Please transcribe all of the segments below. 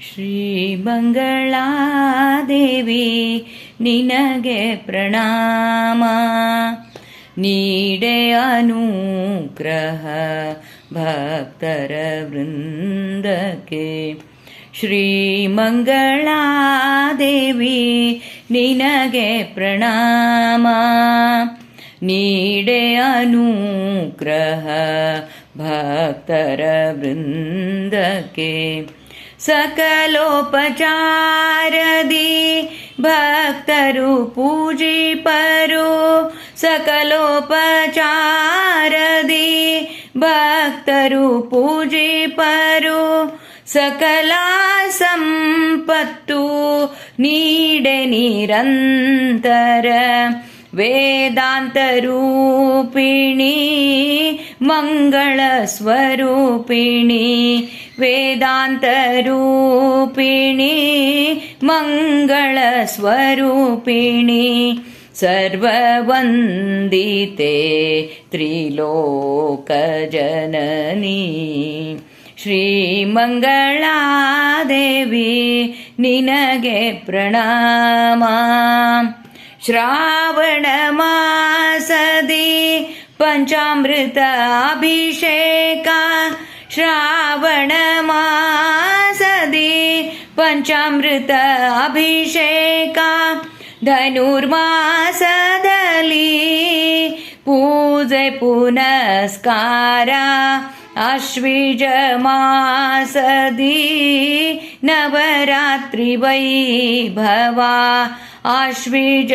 ಶ್ರೀಮಂಗಳಾದೇವಿ ನಿನಗೆ ಪ್ರಣಾಮ. ನೀಡೆ ಅನುಗ್ರಹ ಭಕ್ತರ ವೃಂದಕ್ಕೆ. ಶ್ರೀಮಂಗಳಾದೇವಿ ನಿನಗೆ ಪ್ರಣಾಮ. ನೀಡೆ ಅನುಗ್ರಹ ಭಕ್ತರ ವೃಂದಕ್ಕೆ. सकलोपचारदि भक्तरु पूजिपरु सकलोपचारदि भक्तरु पूजिपरु सकला सम्पत्तु नीडे निरन्तर वेदान्तरूपिणी मङ्गलस्वरूपिणी वेदान्तरूपिणी मङ्गलस्वरूपिणी सर्ववन्दिते त्रिलोकजननी। श्रीमङ्गलादेवी निनगे प्रणमा। श्रावणमासदि पञ्चामृताभिषेका श्रावणमासदि पञ्चामृत अभिषेका धनुर्मासदली पूजे पुनस्कारा आश्विजमासदि नवरात्रि वैभवा आश्विजमासदि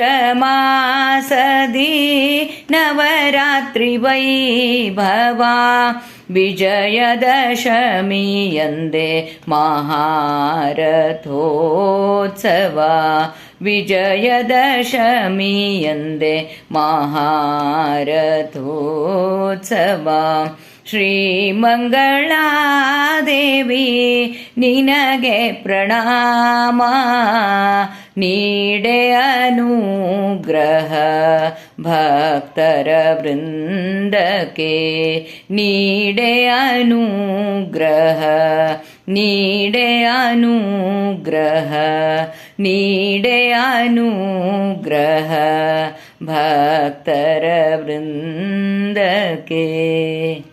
नवरात्रि वैभवा विजयदशमी यन्दे महारथोत्सवा विजयदशमी यन्दे महारथोत्सवा श्रीमङ्गलादेवी निनगे प्रणमा ನೀಡೆ ಅನುಗ್ರಹ ಭಕ್ತರ ವೃಂದಕ್ಕೆ ನೀಡೆ ಅನುಗ್ರಹ നീടെ അനുഗ്രഹ നീടെ അനുഗ്രഹ ഭക്തര വൃന്ദകേ